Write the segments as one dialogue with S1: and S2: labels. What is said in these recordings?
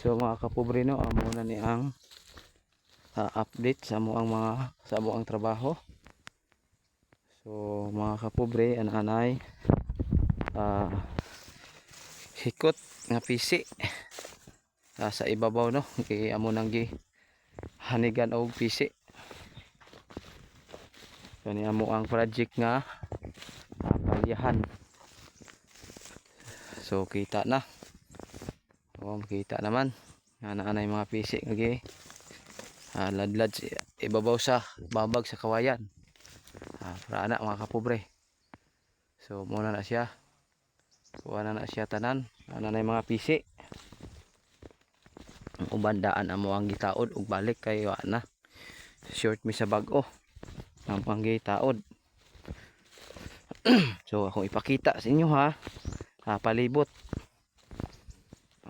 S1: So mga kapobre no, amo na ni ang ah, update sa mo ang mga sa mo ang trabaho. So mga kapobre, ananay ah hikot nga pisi ah, sa ibabaw no kay amo nang gi hanigan og pisi. Kani amo ang project nga ah, palyahan. So kita na. Oh, kita naman. Ana anay mga pisi lagi. Ah, ladlad ibabaw sa babag sa kawayan. Ah, para ana mga kapobre. So muna na siya. Kuha na na siya tanan. Ana na mga pisi. Ang ubandaan amo ang gitaod ug balik kay wa na. Short mi sa bag-o. Ang panggitaod. so ako ipakita sa inyo ha. Ah, palibot.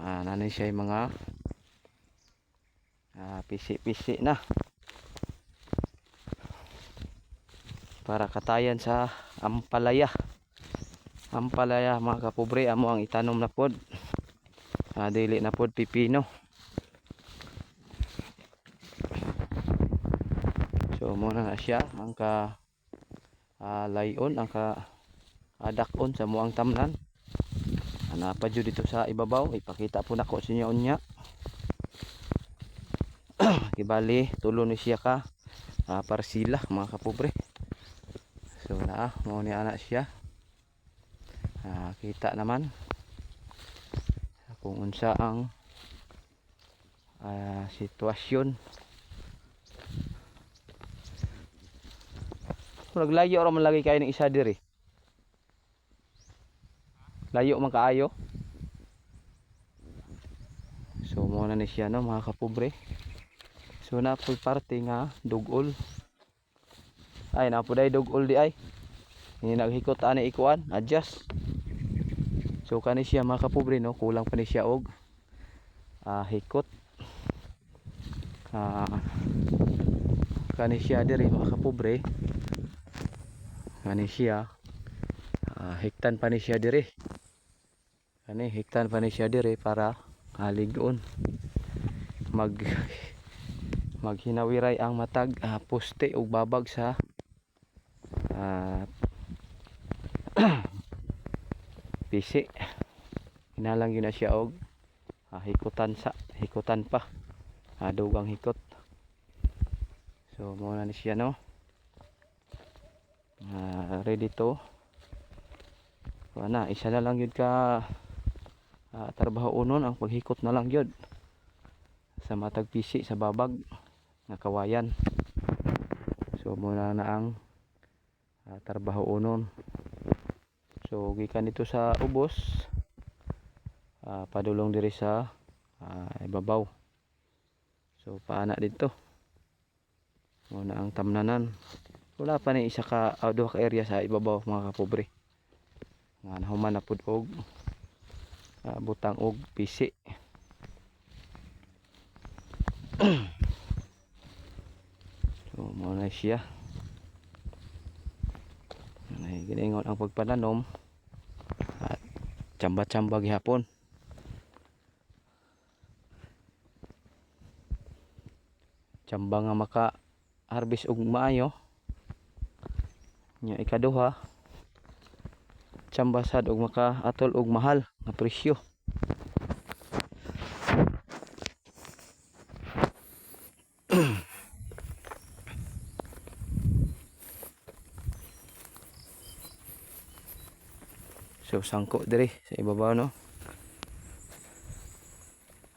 S1: Ah, nanay siya yung mga ah, pisi-pisi na. Para katayan sa ampalaya. Ampalaya mga kapobre amo ang itanom na pod. Ah, dili na pod pipino. So muna na siya ang ka ah, layon ang ka adakon sa muang tamnan. Ana pa jud dito sa ibabaw, ipakita po nako sa inyo unya. Kibali, tulo ni siya ka ah, parsila mga kapobre. So naa, mao ni ana siya. Ah, kita naman kung unsa ang ah, sitwasyon. Naglayo ra man lagi kayo ng isa diri. Layo man kaayo. So mo na ni siya no mga kapobre. So na po parte nga dugol. Ay na po day dugol di ay. Ni naghikot ani ikuan, adjust. So kani siya mga kapobre no, kulang pa ni siya og ah hikot. Ah kani siya diri mga kapobre. Kani siya ah, hiktan pa ni siya diri. Kani hiktan pa ni siya diri para halig doon. Mag maghinawiray ang matag ah, poste ug babag sa ah, pisi. Hinalang yun na siya og ah, hikutan sa hikutan pa. Ah, dugang hikot. So muna ni siya no. Ah, ready to Wala na, isa na lang yun ka uh, trabaho unon ang paghikot na lang yun sa matag pisi sa babag na kawayan. So muna na ang uh, trabaho unon. So gikan dito sa ubos uh, padulong diri sa uh, ibabaw. So paana dito. Muna ang tamnanan. Wala pa ni isa ka uh, duha ka area sa ibabaw mga kapobre nga nahuman na pud og ah, butang og pisi so mo na siya. Giningon ang pagpananom. At tsamba-tsamba gihapon. Tsamba nga maka harvest og maayo. Nya ikaduha tsambasad og maka atol og mahal nga presyo. So sangko diri sa ibabaw no?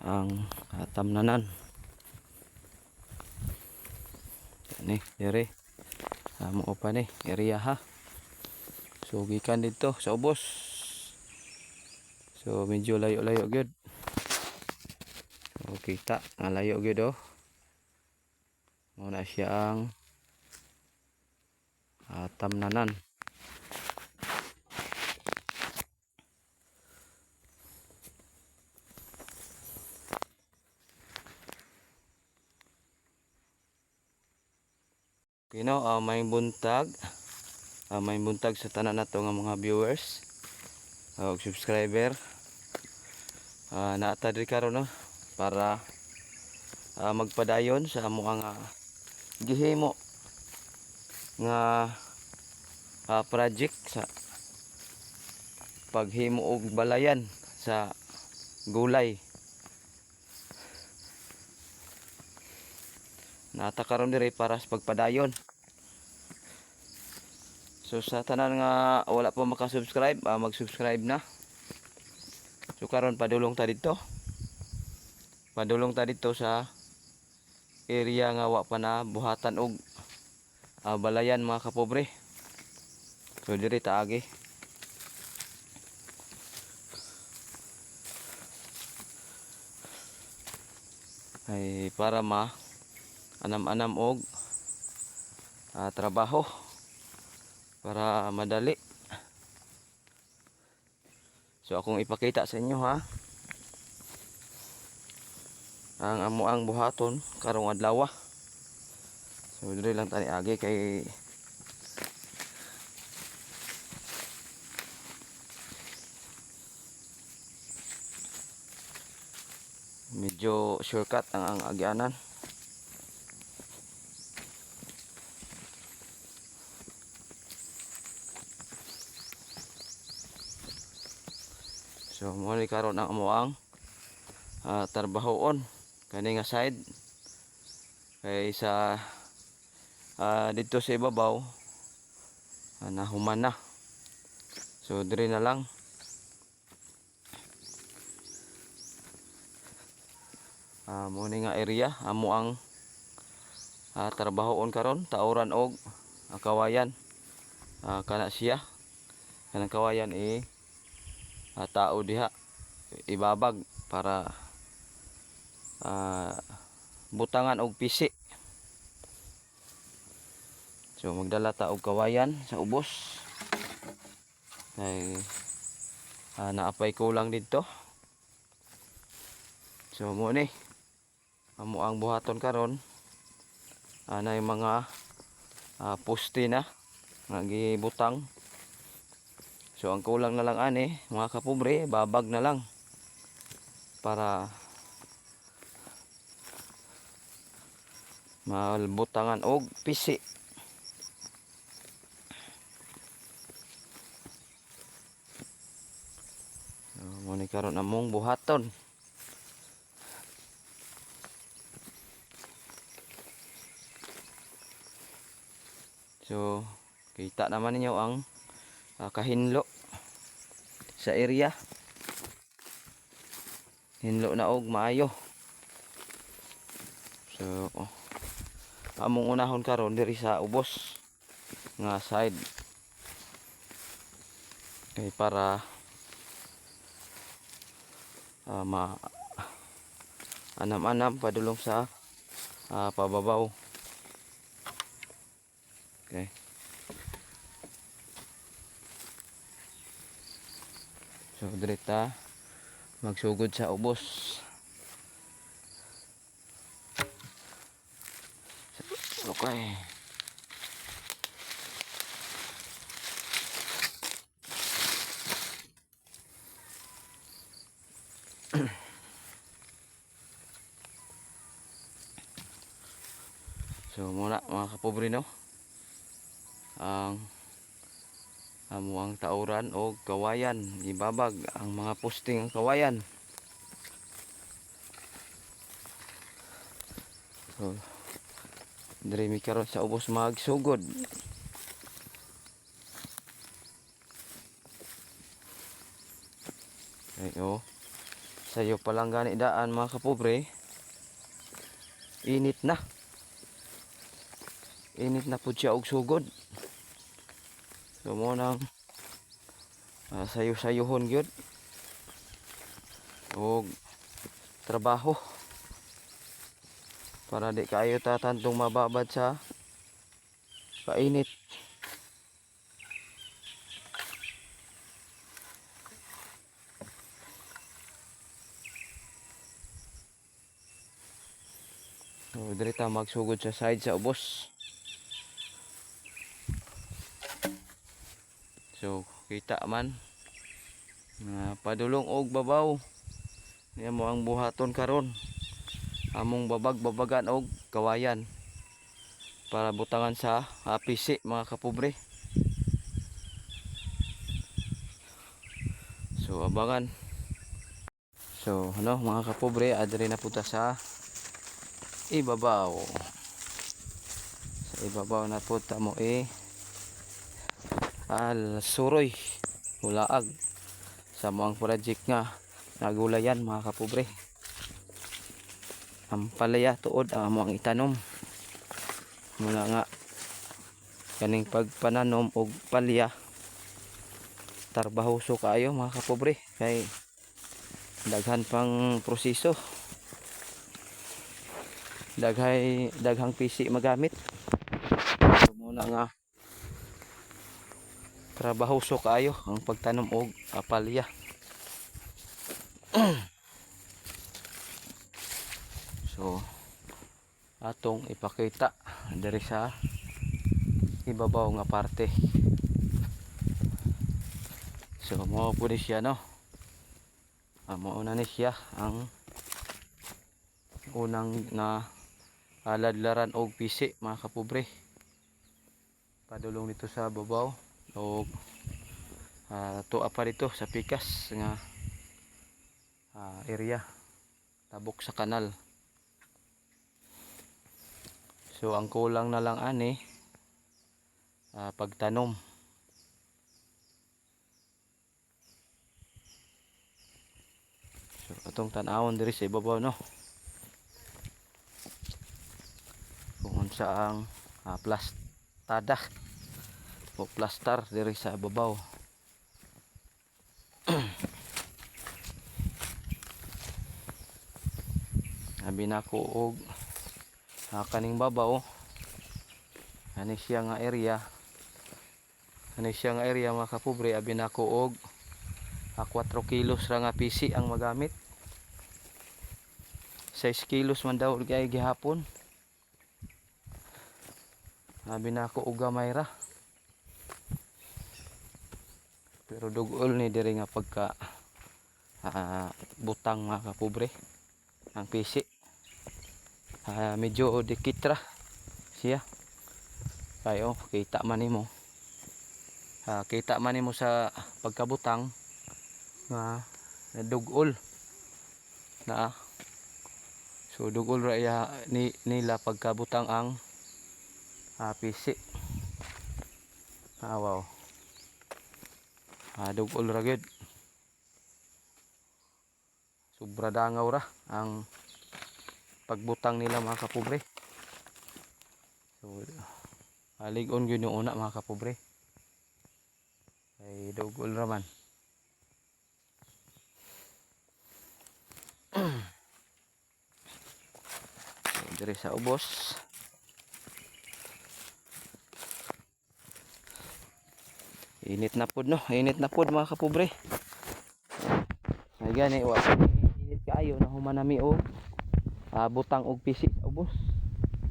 S1: Ang tamnanan ni diri amo pa ni area ha So gikan dito sa ubos. So medyo layo-layo gyud. So kita nga layo gyud oh. Mao na siya ang uh, tamnanan. Okay no, uh, may buntag uh, may buntag sa tanan nato nga mga viewers. Uh, ug subscriber. Uh, naata diri karon no? Para ah, magpadayon sa amo ang ah, gihimo nga ah, project sa paghimo og balayan sa gulay. Nata karon dire para sa pagpadayon. So sa tanan nga wala pa maka-subscribe, ah, mag-subscribe na. So karon padulong ta dito. Padulong ta dito sa area nga wa pa na buhatan og ah, balayan mga kapobre. So dire ta agi. ay para ma anam-anam og ah, trabaho para madali. So akong ipakita sa inyo ha? Ang amo ang buhaton karong adlaw so dili lang tani agi kay medyo shortcut ang ang agyanan So mo ni karon ang amuang uh, tarbahoon kani nga side kay sa ah, dito sa ibabaw uh, nahuman na. So dire na lang Ah, mo ni nga area amo ang ah, trabahoon karon tauran og ah, kawayan. Ah, kana siya kanang kawayan eh ah, tao diha. Ibabag para ah, butangan og pisi. So magdala ta og kawayan sa ubos. Kay ah, naapay kulang dito. So mo ni. Amo ang buhaton karon. Anay mga ah, poste na. Nga gibutang So ang kulang na lang ani, mga kapobre, babag na lang para malbutangan og pisi. So, ni karon among buhaton. So, kita naman ninyo ang ah, kahinlo sa area. Hinlo na og maayo. So oh, among unahon karon diri sa ubos nga side. Kay para ah, ma anam-anam padulong sa ah, pababaw. Okay So direta magsugod sa ubos. Okay. so muna mga kapobre no. Ang amo ang tauran o kawayan. Ibabag ang mga posting ng kawayan. So diri karon sa ubos magsugod. Ay oh sayo pa lang gani daan mga kapobre. Init na. Init na pud siya og sugod So mo nang uh, sayo-sayohon gyud. Og trabaho. Para di kayo tatantong mababad sa painit. So, diri ta magsugod sa side sa ubos. So kita man nga padulong og babaw Yan mo ang buhaton karon. Among babag-babagan og kawayan para butangan sa apisi mga kapobre. So abangan. So ano mga kapobre, adre na punta sa ibabaw. Sa ibabaw na punta mo eh al suroy hulaag. Sa mga project nga nagulayan mga kapobre. Ang palaya tuod ang ang itanom. Mula nga kaning pagpananom og palya tarbahoso kaayo mga kapobre. Kay daghan pang proseso. Daghay daghang pisi magamit. Muna nga trabahoso kaayo ang pagtanom og apalya. So atong ipakita diri sa ibabaw nga parte. So mo po ni siya no? Ah, mauna ni siya ang unang na aladlaran og pisi mga kapobre. Padulong dito sa babaw og ah, tuwa pa dito sa pikas nga ah, area. Tabok sa kanal. So ang kulang na lang ani ah, pagtanom. So atong tanawon diri sa ibabaw no? Kung unsa ang ah, plastada o plastar diri sa babaw Abi na ko og ah, kaning babaw. Ani siya nga area. Ani siya nga area mga kapobre. Abi na ko og ah, 4 kilos ra nga pisi ang magamit. 6 kilos man daw gihapon. Abi na ko og gamay ra dugol ni diri nga pagka ah, butang mga kapobre ang pisi Ah, medyo dikit ra siya. Kayo kita man nimo. Ah, kita man nimo sa pagkabutang nga dugol na so dugol ra ya ni, nila pagkabutang ang ah, pisi ah, wow dugol ra gyud sobra dangaw ra ang pagbutang nila mga kapobre. So alig-on yung una mga kapobre. Ay dugol raman so, diri sa ubos init na pod no? Init na pod mga kapobre. Ay gani wa. Init kaayo na humanami og ah, butang og pisi ubos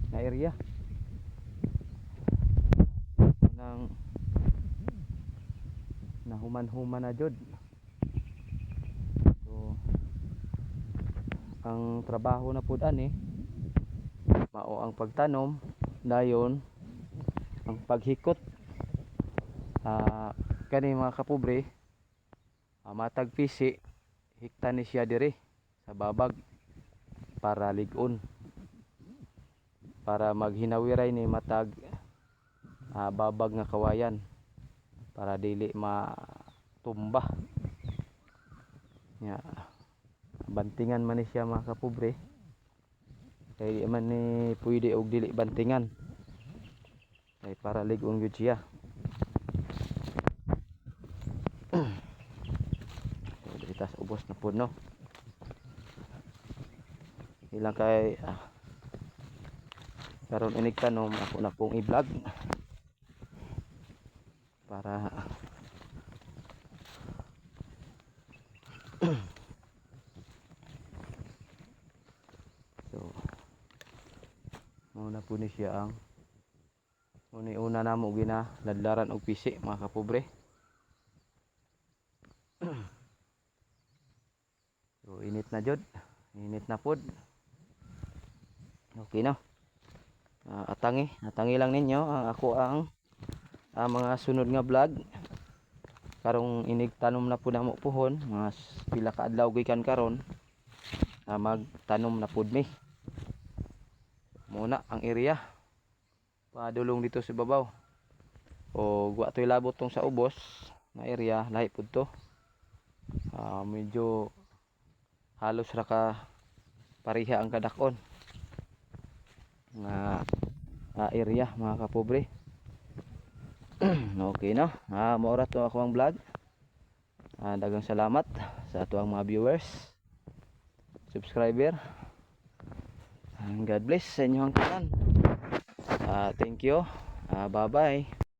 S1: na area. Nang nahuman-human na jud so ang trabaho na pud ani mao ang pagtanom dayon ang paghikot ah kani mga kapobre ah, matag pisi hikta ni siya dire sa babag para ligon. Para maghinawiray ni matag ah, babag nga kawayan para dili matumba. Nya bantingan man ni siya mga kapobre. Kay man ni pwede og dili bantingan. Kay para ligon gyud siya so dili tas ubos na pud no ilang kay ah, karon inig tanom ako na pong i-vlog. Para so muna po ni siya ang una na mo gina ladlaran og pisi mga kapobre so init init na jud. Init na pod okay na. Ah, atangi. Atangi lang ninyo ang ako ang ang mga sunod nga vlog. Karong inig tanom na po na mo puhon. Mga pila ka adlaw gikan karon. Na magtanom na pud mi. Muna ang area. Padulong dito sa babaw o wa to'y labot tong sa ubos na area. Lahi pud to. Ah, medyo halos ra ka pariha ang kadakon nga ah, area mga kapobre. Okay na ah, maura to ako ang vlog. Ah, dagang salamat sa ato ang mga viewers subscriber. And God bless sa inyong tanan ah, thank you. Ah, bye bye